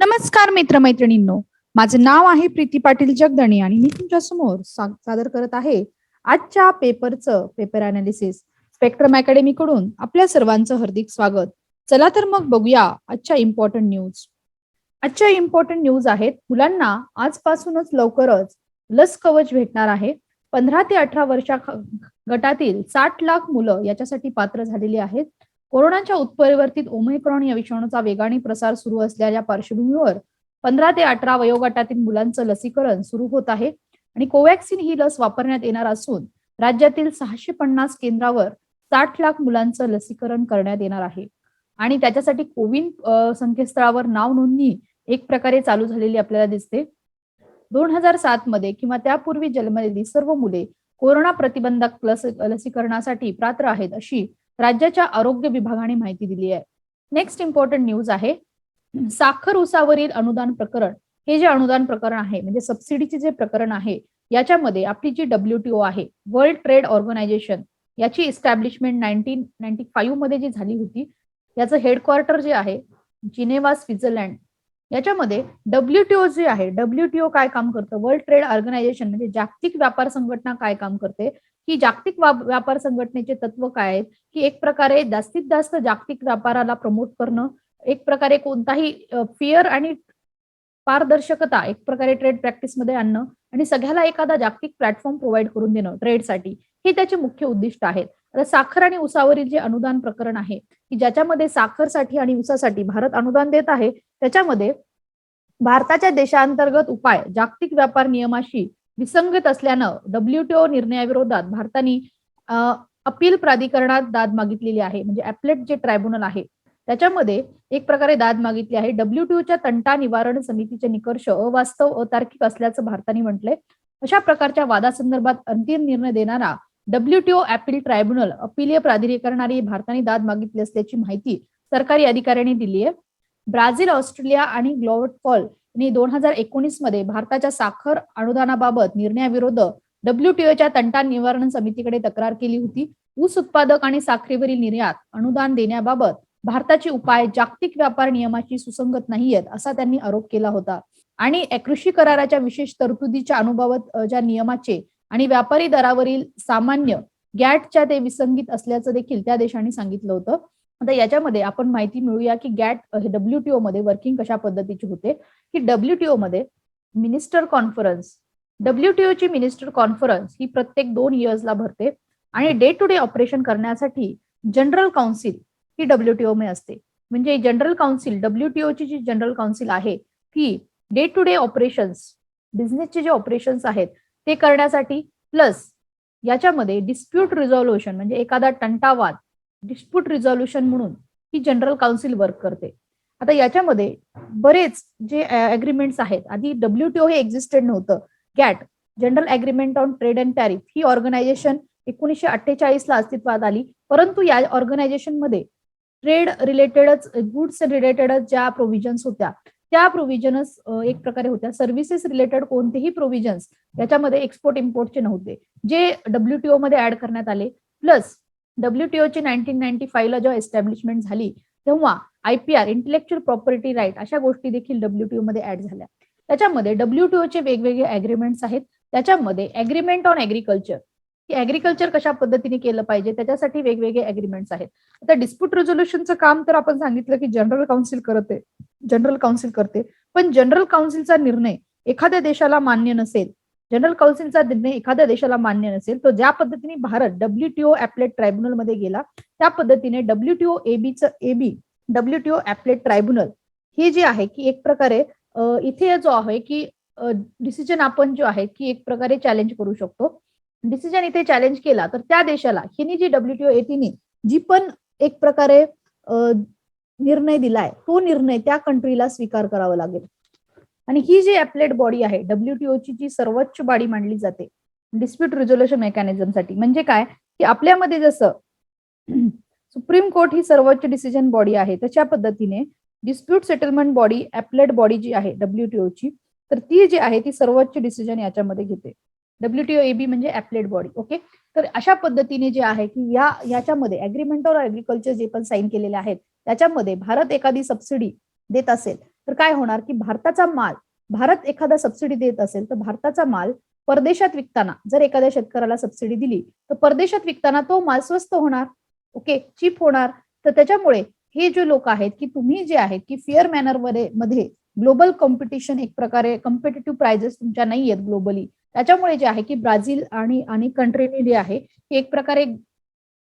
नमस्कार मित्रमैत्रिणींनो. माझं नाव आहे प्रीती पाटील जगदणे आणि मी तुमच्यासमोर सादर करत आहे आजच्या पेपरचं पेपर अनालिसिस स्पेक्ट्रम अकॅडमी कडून आपल्या सर्वांचं हार्दिक स्वागत. चला तर मग बघूया आजच्या इम्पॉर्टंट न्यूज आजच्या इम्पॉर्टंट न्यूज आहेत मुलांना आजपासूनच लवकरच लस कवच भेटणार आहे. पंधरा ते अठरा वर्षा गटातील साठ लाख मुलं याच्यासाठी पात्र झालेली आहेत. कोरोनाच्या उत्परिवर्तित ओमेक्रॉन या विषाणूचा वेगाने प्रसार सुरू असलेल्या पार्श्वभूमीवर पंधरा ते अठरा वयोगटातील मुलांचं लसीकरण सुरू होत आहे आणि कोवॅक्सिन ही लस वापरण्यात येणार असून राज्यातील सहाशे पन्नास केंद्रावर साठ लाख मुलांचं लसीकरण करण्यात येणार आहे. आणि त्याच्यासाठी कोविन संकेतस्थळावर नाव नोंदणी एक प्रकारे चालू झालेली आपल्याला दिसते. दोन हजार सात मध्ये किंवा त्यापूर्वी जन्मलेली सर्व मुले कोरोना प्रतिबंधक लस लसीकरणासाठी पात्र आहेत अशी राज्याच्या आरोग्य विभागाने माहिती दिली आहे. नेक्स्ट इम्पॉर्टंट न्यूज आहे. साखर उसावरील अनुदान प्रकरण. हे जे अनुदान प्रकरण आहे म्हणजे सबसिडीचे जे प्रकरण आहे याच्यामध्ये आपली जी डब्ल्यूटीओ आहे वर्ल्ड ट्रेड ऑर्गनायझेशन याची इस्टॅब्लिशमेंट नाईन्टीन नाईन्टी फाईव्हमध्ये जी झाली होती याचं हेडक्वार्टर जे आहे जिनेवा स्वित्झर्लंड याच्यामध्ये डब्ल्यूटीओ जे आहे डब्ल्यूटीओ काय काम करतं? वर्ल्ड ट्रेड ऑर्गनायझेशन म्हणजे जागतिक व्यापार संघटना काय काम करते? की जागतिक व्यापार संघटनेचे तत्व काय आहेत? की एक प्रकारे जास्तीत जास्त जागतिक व्यापाराला प्रमोट करणं एक प्रकारे कोणताही फिअर आणि पारदर्शकता एक प्रकारे ट्रेड प्रॅक्टिसमध्ये आणणं आणि सगळ्याला एखादा जागतिक प्लॅटफॉर्म प्रोव्हाइड करून देणं ट्रेडसाठी हे त्याचे मुख्य उद्दिष्ट आहेत. आता साखर आणि ऊसावरील जे अनुदान प्रकरण आहे की ज्याच्यामध्ये साखरसाठी आणि उसासाठी भारत अनुदान देत आहे त्याच्यामध्ये भारताच्या देशांतर्गत उपाय जागतिक व्यापार नियमाशी विसंगत असल्यानं डब्ल्यूटीओ निर्णयाविरोधात भारताने अपील प्राधिकरणात दाद मागितलेली आहे. म्हणजे ऍपलेट जे ट्रायब्युनल आहे त्याच्यामध्ये एक प्रकारे दाद मागितली आहे. डब्ल्यूटीओच्या तंटा निवारण समितीचे निकर्ष अवास्तव अतार्किक असल्याचं भारताने म्हटलंय. अशा प्रकारच्या वादासंदर्भात अंतिम निर्णय देणारा डब्ल्यूटीओ अपील ट्रायब्युनल अपिलीय प्राधिकरणाने भारताने दाद मागितली असल्याची माहिती सरकारी अधिकाऱ्यांनी दिली आहे ब्राझील ऑस्ट्रेलिया आणि ग्लोवटफॉल यांनी दोन हजार एकोणीसमध्ये भारताच्या साखर अनुदानाबाबत निर्णयाविरोध डब्ल्यूटीओच्या तंटा निवारण समितीकडे तक्रार केली होती. ऊस उत्पादक आणि साखरेवरील निर्यात अनुदान देण्याबाबत भारताचे उपाय जागतिक व्यापार नियमाशी सुसंगत नाहीयेत असा त्यांनी आरोप केला होता. आणि कृषी कराराच्या विशेष तरतुदीच्या अनुभावत ज्या नियमाचे आणि व्यापारी दरावरील सामान्य गॅटच्या ते विसंगीत असल्याचं देखील त्या देशांनी सांगितलं होतं. आता याच्यामध्ये आपण माहिती मिळूया की गॅट हे डब्ल्यूटीओ मध्ये वर्किंग कशा पद्धतीचे होते. की डब्ल्यूटीओ मध्ये मिनिस्टर कॉन्फरन्स डब्ल्यूटीओ ची मिनिस्टर कॉन्फरन्स ही प्रत्येक दोन इयर्सला भरते आणि डे टू डे ऑपरेशन करण्यासाठी जनरल काउन्सिल ही डब्ल्यूटीओ मध्ये असते. म्हणजे जनरल काउन्सिल डब्ल्यूटीओ ची जी जनरल काउन्सिल आहे ती डे टू डे ऑपरेशन्स बिझनेसचे जे ऑपरेशन्स आहेत ते करण्यासाठी प्लस याच्यामध्ये डिस्प्यूट रिझॉल्युशन म्हणजे एखादा तंटावाद डिस्प्यूट रिझॉल्युशन म्हणून ही जनरल काउन्सिल वर्क करते. आता याच्यामध्ये बरेच जे अग्रीमेंट्स आहेत आधी डब्ल्यूटीओ हे एक्झिस्टेड नव्हतं. GATT general agreement on trade and tariff he organisation एकोणीसशे अठ्ठेचाळीस ला अस्तित्वात आली. परंतु या ऑर्गनायझेशनमध्ये ट्रेड रिलेटेडच गुड्स रिलेटेडच ज्या प्रोव्हिजन्स होत्या त्या प्रोव्हिजन्स एक प्रकारे होत्या. सर्व्हिसेस रिलेटेड कोणतेही प्रोव्हिजन्स याच्यामध्ये एक्सपोर्ट इम्पोर्टचे नव्हते. जे डब्ल्यूटीओ मध्ये ऍड करण्यात आले प्लस डब्ल्यूटीओची नाईन्टीन नाईन्टी फाईव्ह ला जेव्हा एस्टॅब्लिशमेंट झाली तेव्हा आयपीआर इंटेलेक्च्युअल प्रॉपर्टी राईट अशा गोष्टी देखील डब्ल्यूटीओ मध्ये ऍड झाल्या. त्याच्यामध्ये डब्ल्यूटीओ चे वेगवेगळे अग्रीमेंट्स आहेत. त्याच्यामध्ये अग्रीमेंट ऑन ऍग्रिकल्चर की ऍग्रीकल्चर कशा पद्धतीने केलं पाहिजे त्याच्यासाठी वेगवेगळे अग्रीमेंट्स आहेत. आता डिस्प्यूट रेझोल्युशनचं काम तर आपण सांगितलं की जनरल काउन्सिल करते जनरल काउन्सिल करते. पण जनरल काउन्सिलचा निर्णय एखाद्या देशाला मान्य नसेल जनरल काउन्सिलचा निर्णय एखाद्या देशाला मान्य नसेल तर ज्या पद्धतीने भारत डब्ल्यूटीओ ऍपलेट ट्रायब्युनलमध्ये गेला त्या पद्धतीने डब्ल्यूटीओ एबीचं एबी डब्ल्यूटीओ ऍपलेट ट्रायब्युनल हे जे आहे की एक प्रकारे इथे जो आहे की डिसिजन आपण जो आहे की एक प्रकारे चॅलेंज करू शकतो. डिसिजन इथे चॅलेंज केला तर त्या देशाला हिने जी डब्ल्यूटीओ एटीने जी पण एक प्रकारे निर्णय दिलाय तो निर्णय त्या कंट्रीला स्वीकार करावा लागेल. आणि ही जी ऍपलेट बॉडी आहे डब्ल्यूटीओ ची जी सर्वोच्च बॉडी मानली जाते डिस्प्यूट रिझोल्युशन मेकॅनिझमसाठी म्हणजे काय? की आपल्यामध्ये जसं सुप्रीम कोर्ट ही सर्वोच्च डिसिजन बॉडी आहे तशा पद्धतीने dispute settlement body appellate body जी आहे डब्ल्यूटीओ ची तर ती जी आहे ती सर्वोच्च डिसिजन याच्यामध्ये घेते. डब्ल्यूटीओ एबी म्हणजे ऍपलेट बॉडी ओके तर अशा पद्धतीने जे आहे की या याच्यामध्ये अग्रीमेंट ऑर ऍग्रीकल्चर जे पण साईन केलेले आहेत त्याच्यामध्ये भारत एखादी सबसिडी देत असेल तर काय होणार की भारताचा माल भारत एखादा सबसिडी देत असेल तर भारताचा माल परदेशात विकताना जर एखाद्या शेतकऱ्याला सबसिडी दिली तर परदेशात विकताना तो माल स्वस्त होणार ओके चीप होणार. तर त्याच्यामुळे हे जे लोक आहेत की तुम्ही जे आहेत की फेअर मॅनरमध्ये मध्ये ग्लोबल कॉम्पिटिशन एक प्रकारे कॉम्पिटेटिव्ह प्राइजेस तुमच्या नाही आहेत ग्लोबली त्याच्यामुळे जे आहे की ब्राझील आणि आणि कंट्रीने जे आहे एक प्रकारे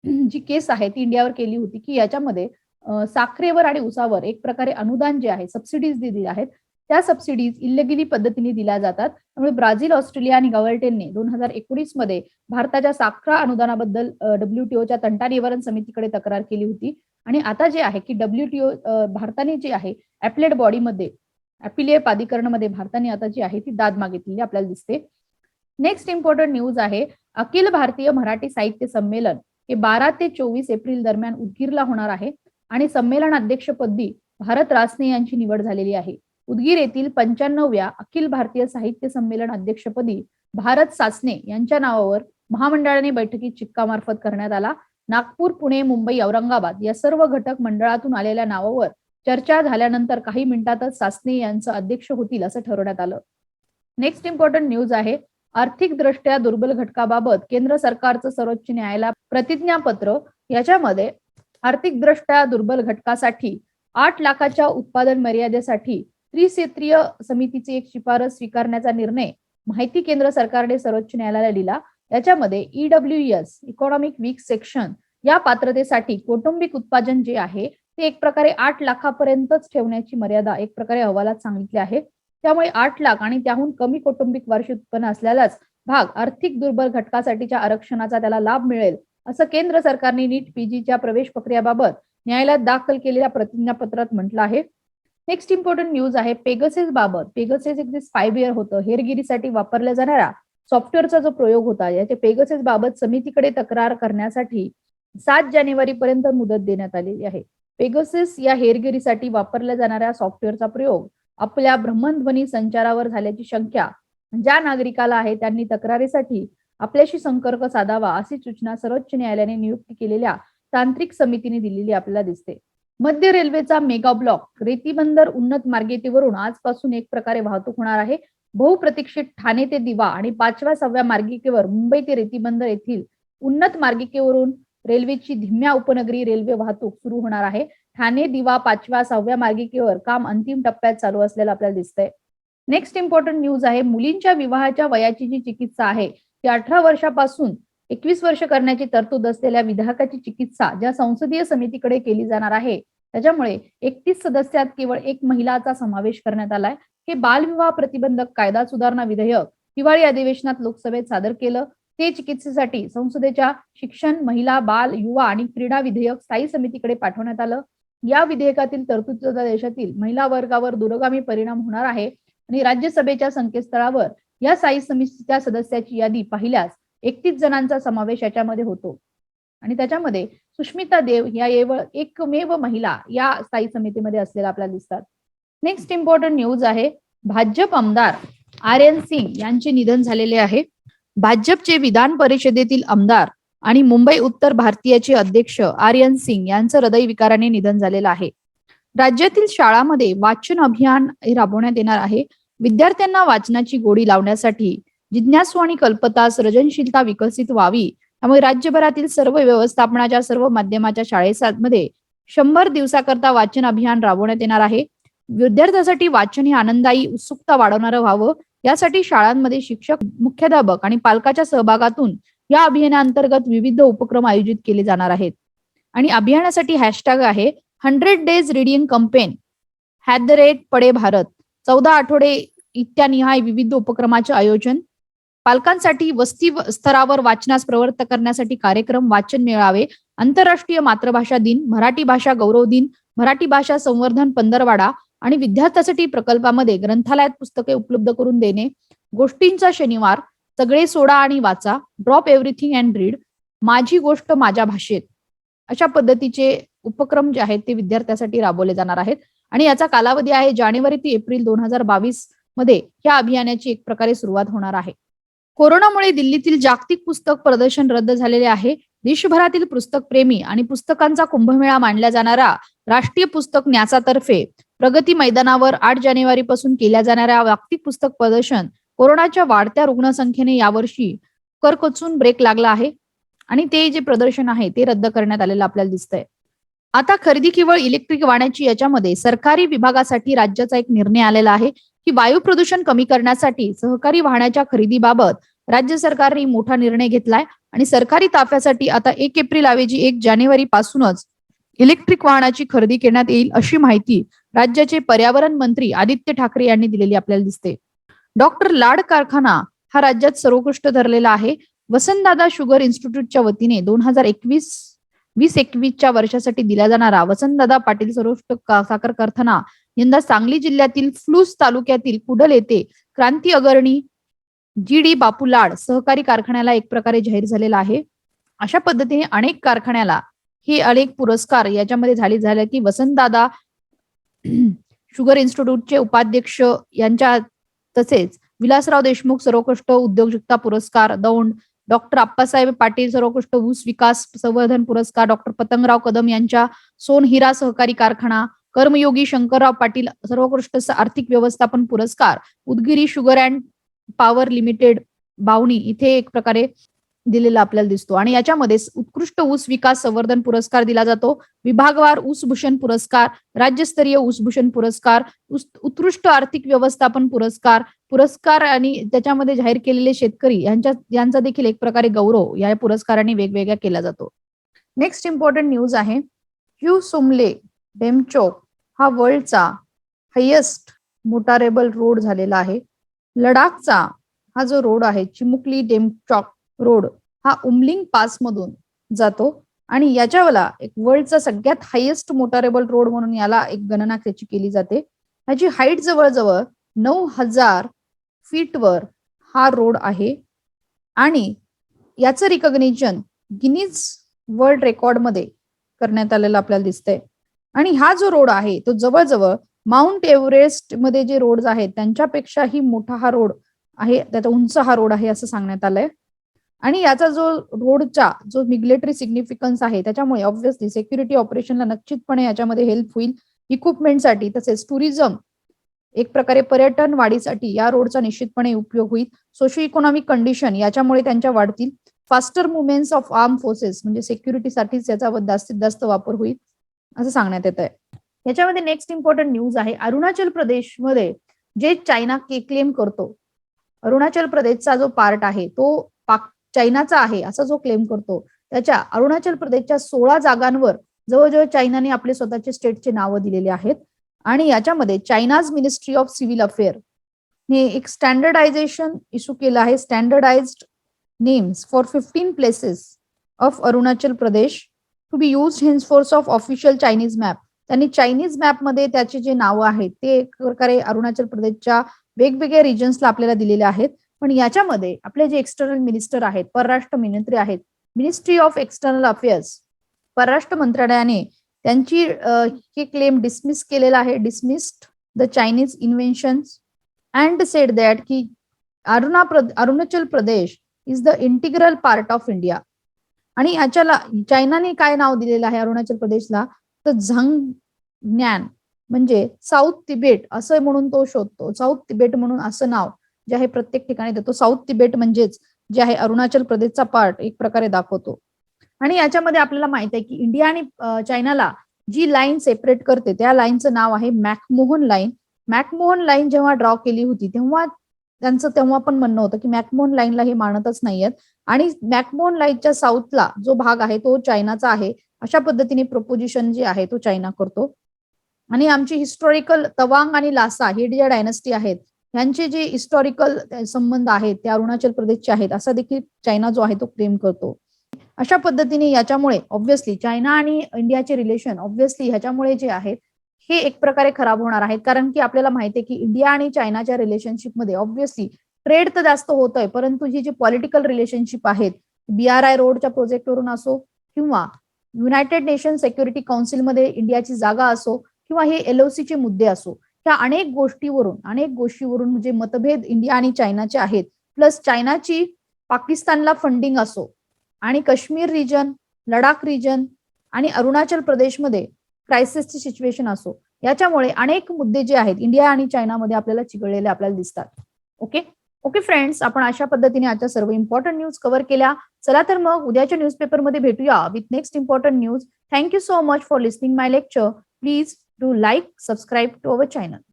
जी केस आहे ती इंडियावर केली होती की याच्यामध्ये साखरेवर आणि उसावर एक प्रकारे अनुदान जे आहे सबसिडीज दिली आहेत त्या सबसिडीज इल्लगिरी पद्धतीने दिल्या जातात. त्यामुळे ब्राझील ऑस्ट्रेलिया आणि गवर्टेनने दोन हजार एकोणीसमध्ये भारताच्या साखरा अनुदानाबद्दल डब्ल्यूटीओच्या तंटा निवारण समितीकडे तक्रार केली होती. आणि आता जे आहे की डब्ल्यूटीओ भारताने जे आहे ऍपलेट बॉडीमध्ये अपिलिये प्राधिकरणामध्ये भारताने आता जी आहे ती दाद मागितलेली आपल्याला दिसते. नेक्स्ट इम्पॉर्टंट न्यूज आहे अखिल भारतीय मराठी साहित्य संमेलन हे बारा ते चोवीस एप्रिल दरम्यान उदगीरला होणार आहे. आणि संमेलन अध्यक्षपदी भारत रासने यांची निवड झालेली आहे. उदगीर येथील पंच्याण्णव्या अखिल भारतीय साहित्य संमेलन अध्यक्षपदी भारत सासने यांच्या नावावर महामंडळाने बैठकीत चिक्कामार्फत करण्यात आला. नागपूर पुणे मुंबई औरंगाबाद या सर्व घटक मंडळातून आलेल्या नावावर चर्चा झाल्यानंतर काही मिनिटातच सासने यांचं अध्यक्ष होतील असं ठरवण्यात आलं. नेक्स्ट इम्पॉर्टंट न्यूज आहे. आर्थिक दृष्ट्या दुर्बल घटकाबाबत केंद्र सरकारचं सर्वोच्च न्यायालय प्रतिज्ञापत्र याच्यामध्ये आर्थिक दृष्ट्या दुर्बल घटकासाठी आठ लाखाच्या उत्पादन मर्यादेसाठी त्रिक्षेत्रीय समितीची एक शिफारस स्वीकारण्याचा निर्णय माहिती केंद्र सरकारने सर्वोच्च न्यायालयाला दिला. याच्यामध्ये EW S economic weak section या पात्रतेसाठी कौटुंबिक उत्पादन जे आहे ते एक प्रकारे आठ लाखापर्यंतच ठेवण्याची मर्यादा एक प्रकारे अहवालात सांगितली आहे. त्यामुळे आठ लाख आणि त्याहून कमी कौटुंबिक वार्षिक उत्पन्न असलेलाच भाग आर्थिक दुर्बल घटकासाठीच्या आरक्षणाचा त्याला लाभ मिळेल. असं केंद्र सरकारने नीट पीजीच्या प्रवेश प्रक्रियाबाबत न्यायालयात दाखल केलेल्या प्रतिज्ञापत्रात म्हटलं आहे. नेक्स्ट इम्पॉर्टंट न्यूज आहे पेगसेस बाबत. पेगसेस एक जे होतं हेरगिरीसाठी वापरल्या जाणाऱ्या सॉफ्टवेअरचा जो प्रयोग होता याच्या पेगसेस बाबत समितीकडे तक्रार करण्यासाठी सात जानेवारी पर्यंत मुदत देण्यात आलेली आहे. पेगसेस या हेरगिरीसाठी वापरल्या जाणाऱ्या सॉफ्टवेअरचा प्रयोग आपल्या भ्रमणध्वनी संचारावर झाल्याची शंका ज्या नागरिकाला आहे त्यांनी तक्रारीसाठी आपल्याशी संपर्क साधावा अशी सूचना सर्वोच्च न्यायालयाने नियुक्त केलेल्या तांत्रिक समितीने दिलेली आपल्याला दिसते. मध्य रेल्वेचा मेगा ब्लॉक रेतीबंदर उन्नत मार्गिकेवरून आजपासून एक प्रकारे वाहतूक होणार आहे. बहुप्रतीक्षित ठाणे ते दिवा आणि पाचव्या सहाव्या मार्गिकेवर मुंबई ते रेतीबंदर येथील उन्नत मार्गिकेवरून रेल्वेची धिम्या उपनगरी रेल्वे वाहतूक सुरू होणार आहे. ठाणे दिवा पाचव्या सहाव्या मार्गिकेवर काम अंतिम टप्प्यात चालू असलेलं आपल्याला दिसतंय. नेक्स्ट इम्पॉर्टंट न्यूज आहे मुलींच्या विवाहाच्या वयाची जी चिकित्सा आहे की अठरा वर्षापासून एकवीस वर्ष करण्याची तरतूद असलेल्या विधायकाची चिकित्सा ज्या संसदीय समितीकडे केली जाणार आहे त्याच्यामुळे एकतीस सदस्यात केवळ एक महिलाचा समावेश करण्यात आलाय. हे बालविवाह प्रतिबंधक कायदा सुधारणा विधेयक हिवाळी अधिवेशनात लोकसभेत सादर केलं. ते चिकित्सेसाठी संसदेच्या शिक्षण महिला बाल युवा आणि क्रीडा विधेयक स्थायी समितीकडे पाठवण्यात आलं. या विधेयकातील तरतुदीचा देशातील महिला वर्गावर दूरगामी परिणाम होणार आहे आणि राज्यसभेच्या संकेतस्थळावर या साई समितीच्या सदस्याची यादी पाहिल्यास एकतीस जणांचा समावेश याच्यामध्ये होतो. आणि त्याच्यामध्ये सुष्मिता देव या येवळ एकमेव महिला या स्थायी समितीमध्ये असलेल्या आपल्याला दिसतात. नेक्स्ट इम्पॉर्टंट न्यूज आहे भाजप आमदार आर एन सिंग यांचे निधन झालेले आहे. भाजपचे विधान परिषदेतील आमदार आणि मुंबई उत्तर भारतीयाचे अध्यक्ष आर्यन सिंग यांचं हृदयविकाराने निधन झालेलं आहे. राज्यातील शाळामध्ये वाचन अभियान राबवण्यात येणार आहे. विद्यार्थ्यांना वाचनाची गोडी लावण्यासाठी जिज्ञासू आणि कल्पता सृजनशीलता विकसित व्हावी. त्यामुळे राज्यभरातील सर्व व्यवस्थापनाच्या सर्व माध्यमाच्या शाळेमध्ये शंभर दिवसाकरता वाचन अभियान राबवण्यात येणार आहे. विद्यार्थ्यांसाठी वाचन हे आनंदायी उत्सुकता वाढवणारं व्हावं. यासाठी शाळांमध्ये शिक्षक मुख्याध्यापक आणि पालकाच्या सहभागातून या अभियानाअंतर्गत विविध उपक्रम आयोजित केले जाणार आहेत. आणि अभियानासाठी हॅशटॅग आहे hundred days reading campaign at the rate पडे भारत. चौदा आठवडे इत्यानिहाय विविध उपक्रमाचे आयोजन. पालकांसाठी वस्ती स्तरावर वाचनास प्रवृत्त करण्यासाठी कार्यक्रम वाचन मेळावे आंतरराष्ट्रीय मातृभाषा दिन मराठी भाषा गौरव दिन मराठी भाषा संवर्धन पंधरवाडा आणि विद्यार्थ्यांसाठी प्रकल्पामध्ये ग्रंथालयात पुस्तके उपलब्ध करून देणे. गोष्टींचा शनिवार सगळे सोडा आणि वाचा ड्रॉप एव्हरीथिंग अँड रीड माझी गोष्ट माझ्या भाषेत. अशा पद्धतीचे उपक्रम जे आहेत ते विद्यार्थ्यांसाठी राबवले जाणार आहेत. आणि याचा कालावधी आहे जानेवारी ते एप्रिल दोन हजार बावीसमध्ये या अभियानाची एक प्रकारे सुरुवात होणार आहे. कोरोनामुळे दिल्लीतील जागतिक पुस्तक प्रदर्शन रद्द झालेले आहे. देशभरातील पुस्तक प्रेमी आणि पुस्तकांचा कुंभमेळा मानला जाणारा राष्ट्रीय पुस्तक न्यासातर्फे प्रगती मैदानावर आठ जानेवारी पासून केल्या जाणाऱ्या जागतिक पुस्तक प्रदर्शन कोरोनाच्या वाढत्या रुग्णसंख्येने यावर्षी करकचून ब्रेक लागला आहे. आणि ते जे प्रदर्शन आहे ते रद्द करण्यात आलेलं आपल्याला दिसतंय. आता खरेदी केवळ इलेक्ट्रिक वाहनाची याच्यामध्ये सरकारी विभागासाठी राज्याचा एक निर्णय आलेला आहे की वायू प्रदूषण कमी करण्यासाठी सहकारी वाहनाच्या खरेदीबाबत राज्य सरकारने मोठा निर्णय घेतलाय आणि सरकारी ताफ्यासाठी आता एक एप्रिल ऐवजी एक जानेवारी पासूनच इलेक्ट्रिक वाहनाची खरेदी करण्यात येईल अशी माहिती राज्याचे पर्यावरण मंत्री आदित्य ठाकरे यांनी दिलेली आपल्याला दिसते. डॉक्टर लाड कारखाना हा राज्यात सर्वोत्कृष्ट धरलेला आहे. वसंतदादा शुगर इन्स्टिट्यूटच्या वतीने दोन हजार एकवीस वीस एकवीसच्या वर्षासाठी दिला जाणारा वसंतदादा पाटील सर्वोत्कृष्ट साखर कारखाना यंदा सांगली जिल्ह्यातील फ्लूस तालुक्यातील कुडल येथे क्रांती अगरणी जी डी बापू लाड सहकारी कारखान्याला एक प्रकारे जाहीर झालेला आहे. अशा पद्धतीने अनेक कारखान्याला हे अनेक पुरस्कार याच्यामध्ये झाले झाले की वसंतदादा शुगर इन्स्टिट्यूटचे उपाध्यक्ष यांच्या तसेच विलासराव देशमुख सर्वोत्कृष्ट उद्योजकता पुरस्कार दौंड डॉक्टर अप्पासाहेब पाटील सर्वोत्कृष्ट ऊस विकास संवर्धन पुरस्कार डॉक्टर पतंगराव कदम यांच्या सोन हिरा सहकारी कारखाना कर्मयोगी शंकरराव पाटील सर्वोत्कृष्ट आर्थिक व्यवस्थापन पुरस्कार Udagiri sugar and power limited Bawani इथे एक प्रकारे दिलेला आपल्याला दिसतो. आणि याच्यामध्ये उत्कृष्ट ऊस विकास संवर्धन पुरस्कार दिला जातो. विभागवार ऊसभूषण पुरस्कार राज्यस्तरीय ऊसभूषण पुरस्कार उत्कृष्ट आर्थिक व्यवस्थापन पुरस्कार पुरस्कार आणि त्याच्यामध्ये जाहीर केलेले शेतकरी यांच्या यांचा देखील एक प्रकारे गौरव या पुरस्काराने वेगवेगळ्या केला जातो. नेक्स्ट इम्पॉर्टंट न्यूज आहे. यू सुमले डेमचोक हा वर्ल्डचा हायेस्ट मोटारेबल रोड झालेला आहे. लडाखचा हा जो रोड आहे चिमुकली डेमचॉक रोड हा उमलिंग पास मधून जातो. आणि याच्यावाला एक वर्ल्डचा सगळ्यात हायेस्ट मोटारेबल रोड म्हणून याला एक गणना त्याची केली जाते. ह्याची हाईट जवळजवळ नऊ हजार फीटवर हा रोड आहे. आणि याचं रिकग्निशन गिनीज वर्ल्ड रेकॉर्डमध्ये करण्यात आलेलं आपल्याला दिसतंय. आणि हा जो रोड आहे तो जवळजवळ माउंट एव्हरेस्टमध्ये जे रोड आहेत त्यांच्यापेक्षाही मोठा हा रोड आहे त्याचा उंच हा रोड आहे असं सांगण्यात आलंय. आणि याचा जो रोडचा जो मिग्लेटरी सिग्निफिकन्स आहे त्याच्यामुळे ऑब्व्हियसली सेक्युरिटी ऑपरेशनला निश्चितपणे याच्यामध्ये हेल्प होईल. इक्विपमेंटसाठी तसेच टुरिझम एक प्रकारे पर्यटन वाढीसाठी या रोडचा निश्चितपणे उपयोग होईल. सोशो इकॉनॉमिक कंडिशन याच्यामुळे त्यांच्या वाढतील. Faster movements of arm forces म्हणजे सेक्युरिटीसाठीच याचा जास्तीत जास्त वापर होईल असं सांगण्यात येत आहे याच्यामध्ये नेक्स्ट इम्पॉर्टंट न्यूज आहे. अरुणाचल प्रदेशमध्ये जे चायना क्लेम करतो अरुणाचल प्रदेशचा जो पार्ट आहे तो पाक चायनाचा आहे असा जो क्लेम करतो त्याच्या अरुणाचल प्रदेशच्या सोळा जागांवर जवळजवळ चायनाने आपले स्वतःचे स्टेटचे नावं दिलेले आहेत. आणि याच्यामध्ये China's ministry of civil affair ने एक स्टँडर्डायझेशन इश्यू केलं आहे. Standardised names for fifteen places of Arunachal Pradesh to be use henceforth of official Chinese map त्यांनी चायनीज मॅपमध्ये त्याचे जे नावं आहेत ते एक प्रकारे अरुणाचल प्रदेशच्या वेगवेगळ्या रिजन्सला आपल्याला दिलेले आहेत. पण याच्यामध्ये आपले जे एक्सटर्नल मिनिस्टर आहेत परराष्ट्र मंत्री आहेत मिनिस्ट्री ऑफ एक्सटर्नल अफेअर्स परराष्ट्र मंत्रालयाने त्यांची हे क्लेम डिसमिस केलेला आहे. Dismissed the Chinese invention and said that की Aruna Arunachal Pradesh is the integral part of India आणि याच्याला चायनाने काय नाव दिलेलं आहे अरुणाचल प्रदेशला? तर झंग ज्ञान म्हणजे साऊथ तिबेट असं म्हणून तो शोधतो. साऊथ तिबेट म्हणून असं नाव. जे आहे प्रत्येक ठिकाणी देतो. साऊथ तिबेट म्हणजेच जे आहे अरुणाचल प्रदेशचा पार्ट एक प्रकारे दाखवतो. आणि याच्यामध्ये आपल्याला माहीत आहे की इंडिया आणि चायनाला जी लाईन सेपरेट करते त्या लाईनचं नाव आहे मॅकमोहन लाईन मॅकमोहन लाईन जेव्हा ड्रॉ केली होती तेव्हा त्यांचं तेव्हा पण म्हणणं होतं की मॅकमोहन लाईनला हे मानतच नाहीयेत. आणि मॅकमोहन लाईनच्या साऊथला जो भाग आहे तो चायनाचा आहे. अशा पद्धतीने प्रपोजिशन जे आहे तो चायना करतो. आणि आमची हिस्टॉरिकल तवांग आणि लासा हे ज्या डायनेस्टी आहेत यांचे जे हिस्टॉरिकल संबंध आहेत ते अरुणाचल प्रदेशचे आहेत असा देखील चायना जो आहे तो क्लेम करतो. अशा पद्धतीने याच्यामुळे ऑब्व्हियसली चायना आणि इंडियाचे रिलेशन ऑब्व्हियसली ह्याच्यामुळे जे आहेत हे एक प्रकारे खराब होणार आहेत. कारण की आपल्याला माहिती आहे की इंडिया आणि चायनाच्या रिलेशनशिपमध्ये ऑब्व्हियसली ट्रेड तर जास्त होत आहे परंतु ही जी पॉलिटिकल रिलेशनशिप आहेत बी आर आय रोडच्या प्रोजेक्टवरून असो किंवा युनायटेड नेशन सेक्युरिटी काउन्सिलमध्ये इंडियाची जागा असो किंवा हे एलओसी चे मुद्दे असो ह्या अनेक गोष्टीवरून अनेक गोष्टीवरून म्हणजे मतभेद इंडिया आणि चायनाचे आहेत. प्लस चायनाची पाकिस्तानला फंडिंग असो आणि काश्मीर रिजन लडाख रिजन आणि अरुणाचल प्रदेशमध्ये क्रायसिसची सिच्युएशन असो याच्यामुळे अनेक मुद्दे जे आहेत इंडिया आणि चायनामध्ये आपल्याला चिघळलेले आपल्याला दिसतात. ओके ओके फ्रेंड्स आपण अशा पद्धतीने आजच्या सर्व इम्पॉर्टंट न्यूज कव्हर केल्या. चला तर मग उद्याच्या न्यूजपेपरमध्ये भेटूया with next important news thank you so much for listening my lecture please Do like, subscribe to our channel.